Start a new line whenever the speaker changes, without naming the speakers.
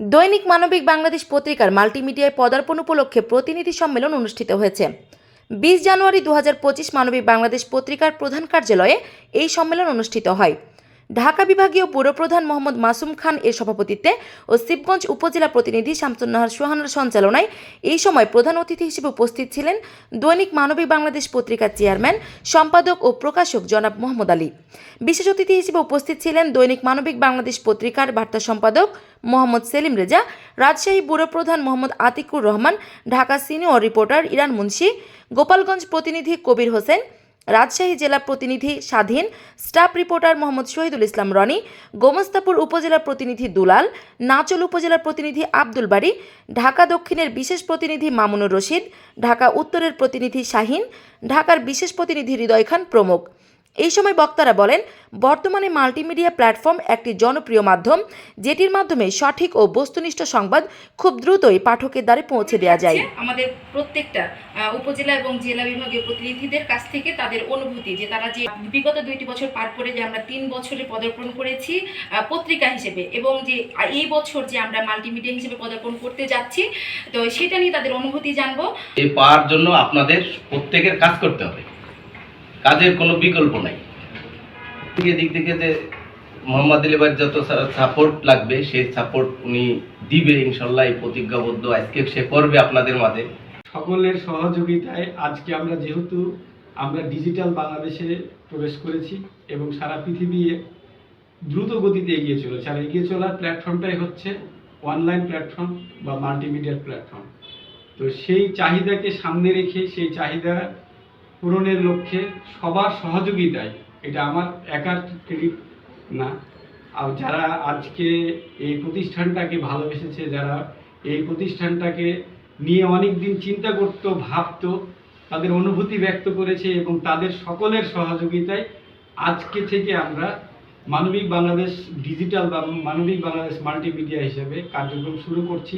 দৈনিক মানবিক বাংলাদেশ পত্রিকার মাল্টিমিডিয়ায় পদার্পণ উপলক্ষে প্রতিনিধি সম্মেলন অনুষ্ঠিত হয়েছে। বিশ জানুয়ারি দু হাজার পঁচিশ মানবিক বাংলাদেশ পত্রিকার প্রধান কার্যালয়ে এই সম্মেলন অনুষ্ঠিত হয়। ঢাকা বিভাগীয় পুরপ্রধান মোহাম্মদ মাসুম খান এর সভাপতিত্বে ও শিবগঞ্জ উপজেলা প্রতিনিধি শামসুন্নাহার সোহানার সঞ্চালনায় এই সময় প্রধান অতিথি হিসেবে উপস্থিত ছিলেন দৈনিক মানবিক বাংলাদেশ পত্রিকার চেয়ারম্যান, সম্পাদক ও প্রকাশক জনাব মোহাম্মদ আলী। বিশেষ অতিথি হিসেবে উপস্থিত ছিলেন দৈনিক মানবিক বাংলাদেশ পত্রিকার বার্তা সম্পাদক মোহাম্মদ সেলিম রেজা, রাজশাহী ব্যুরো প্রধান মোহাম্মদ আতিকুর রহমান, ঢাকা সিনিয়র রিপোর্টার ইরান মুন্সি, গোপালগঞ্জ প্রতিনিধি কবির হোসেন রাজশাহী জেলা প্রতিনিধি স্বাধীন, স্টাফ রিপোর্টার মোহাম্মদ শহীদুল ইসলাম রনি, গোমস্তাপুর উপজেলার প্রতিনিধি দুলাল, নাচল উপজেলার প্রতিনিধি আব্দুল বাড়ি ঢাকা দক্ষিণের বিশেষ প্রতিনিধি মামুনুর রশিদ, ঢাকা উত্তরের প্রতিনিধি শাহিন, ঢাকার বিশেষ প্রতিনিধি হৃদয় খান প্রমুখ। এই সময় বক্তারা বলেন বর্তমানে মাল্টিমিডিয়া প্ল্যাটফর্ম একটি জনপ্রিয় মাধ্যম যেটির মাধ্যমে সঠিক ও বস্তুনিষ্ঠ সংবাদ খুব দ্রুতই পাঠকের দ্বারে পৌঁছে দেওয়া যায়।
আমাদের প্রত্যেকটা উপজেলা এবং জেলা বিভাগীয় প্রতিনিধিদের কাছ থেকে তাদের অনুভূতি যে তারা যে বিগত দুইটি বছর পার করে যে আমরা তিন বছরে পদার্পণ করেছি পত্রিকা হিসেবে এবং যে এই বছর যে আমরা মাল্টিমিডিয়া হিসেবে পদার্পণ করতে যাচ্ছি তো সেটা নিয়ে তাদের অনুভূতি জানব।
এই পাওয়ার জন্য আপনাদের প্রত্যেকের কাজ করতে হবে। কাজের কোনো বিকল্প নাই। দিক থেকে যে মোহাম্মদ আলী ভাইয়ের যত সাপোর্ট লাগবে, সেই সাপোর্ট উনি দিবে ইনশাল্লাহ, এই প্রতিজ্ঞাবদ্ধ আজকে সে করবে আপনাদের মাঝে।
সকলের সহযোগিতায় আজকে আমরা যেহেতু আমরা ডিজিটাল বাংলাদেশে প্রবেশ করেছি এবং সারা পৃথিবী দ্রুত গতিতে এগিয়ে চলেছে। আর এগিয়ে চলার প্ল্যাটফর্মটাই হচ্ছে অনলাইন প্ল্যাটফর্ম বা মাল্টিমিডিয়ার প্ল্যাটফর্ম তো সেই চাহিদাকে সামনে রেখে, সেই চাহিদা পূরণের লক্ষ্যে সবার সহযোগিতায় এটা আমার একার ক্রেডিট না। আর যারা আজকে এই প্রতিষ্ঠানটাকে ভালোবেসেছে, যারা এই প্রতিষ্ঠানটাকে নিয়ে অনেক দিন চিন্তা করতো, ভাবতো, তাদের অনুভূতি ব্যক্ত করেছে এবং তাদের সকলের সহযোগিতায় আজকে থেকে আমরা মানবিক বাংলাদেশ ডিজিটাল বা মানবিক বাংলাদেশ মাল্টিমিডিয়া হিসেবে কার্যক্রম শুরু করছি।